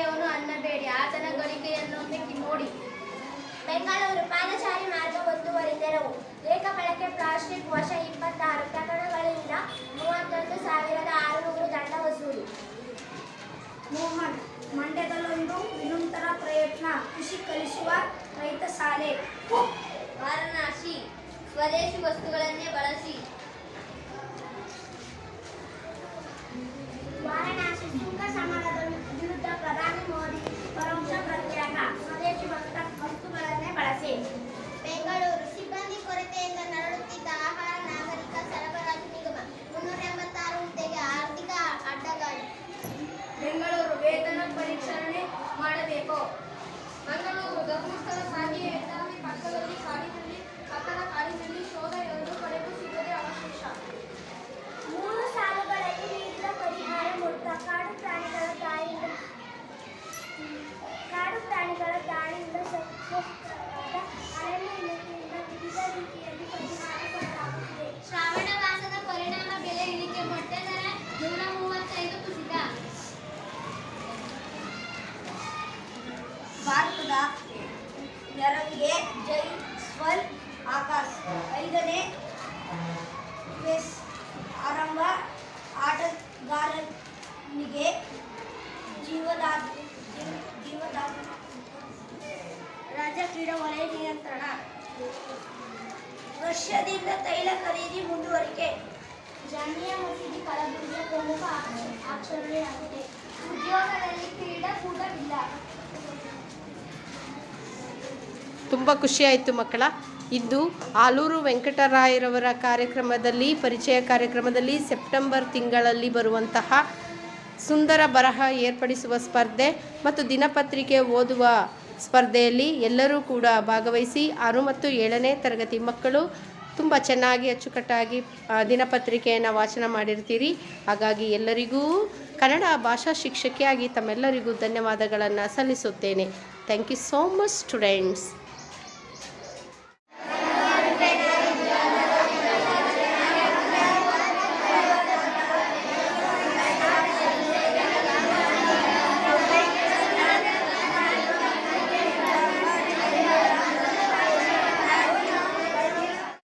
ಕರೆಯೋನು ಅನ್ನಬೇಡಿ. ಆತನ ಗಳಿಕೆಯನ್ನು ನೋಡಿ. ಬೆಂಗಳೂರು ಪಾದಚಾರಿ ಮಾರ್ಗ ಒಂದೂವರೆ ತೆರವು. ಏಕ ಬಳಕೆ ಪ್ಲಾಸ್ಟಿಕ್ ವರ್ಷ ಇಪ್ಪತ್ತಾರು ಪ್ರಕರಣಗಳಿಂದ ಮೂವತ್ತೊಂದು ಸಾವಿರದ ಆರುನೂರು ದಂಡ ವಸೂಲಿ. ಮೋಹನ್ ಮಂಡ್ಯದಲ್ಲೊಂದು ವಿನೂತನ ಪ್ರಯತ್ನ. ಕೃಷಿ ಕಲಿಸುವ ರೈತ ಶಾಲೆ ವಾರಣಾಸಿ ಸ್ವದೇಶಿ ವಸ್ತುಗಳನ್ನೇ ಬಳಸಿ. ಮಾಸದ ಪರಿಣಾಮ ಬೆಲೆ ಇಳಿಕೆ ಮೊಟ್ಟೆ ದರ ನೂರ ಮೂವತ್ತೈದು ಕುಸಿತ. ಭಾರತದ ನೆರವಿಗೆ ಜೈ ಸ್ವಲ್ ಆಕಾಶ್ ಕ್ರೀಡಾ ವಲಯ ನಿಯಂತ್ರಣ. ರಷ್ಯಾದಿಂದ ತೈಲ ಖರೀದಿ ಮುಂದುವರಿಕೆ. ಜಾಮಿಯಾ ಮಸೀದಿ ಕಲಬುರಗಿಯ ಪ್ರಮುಖ ಆಚ- ಆಚರಣೆಯಾಗಿದೆ ಉದ್ಯೋಗದಲ್ಲಿ ಕ್ರೀಡಾಕೂಟವಿಲ್ಲ ತುಂಬ ಖುಷಿಯಾಯಿತು ಮಕ್ಕಳ. ಇಂದು ಆಲೂರು ವೆಂಕಟರಾಯರವರ ಕಾರ್ಯಕ್ರಮದಲ್ಲಿ ಪರಿಚಯ ಕಾರ್ಯಕ್ರಮದಲ್ಲಿ ಸೆಪ್ಟೆಂಬರ್ ತಿಂಗಳಲ್ಲಿ ಬರುವಂತಹ ಸುಂದರ ಬರಹ ಏರ್ಪಡಿಸುವ ಸ್ಪರ್ಧೆ ಮತ್ತು ದಿನಪತ್ರಿಕೆ ಓದುವ ಸ್ಪರ್ಧೆಯಲ್ಲಿ ಎಲ್ಲರೂ ಕೂಡ ಭಾಗವಹಿಸಿ ಆರು ಮತ್ತು ಏಳನೇ ತರಗತಿ ಮಕ್ಕಳು ತುಂಬ ಚೆನ್ನಾಗಿ ಅಚ್ಚುಕಟ್ಟಾಗಿ ದಿನಪತ್ರಿಕೆಯನ್ನು ವಾಚನ ಮಾಡಿರ್ತೀರಿ. ಹಾಗಾಗಿ ಎಲ್ಲರಿಗೂ ಕನ್ನಡ ಭಾಷಾ ಶಿಕ್ಷಕಿಯಾಗಿ ತಮ್ಮೆಲ್ಲರಿಗೂ ಧನ್ಯವಾದಗಳನ್ನು ಸಲ್ಲಿಸುತ್ತೇನೆ. Thank you so much students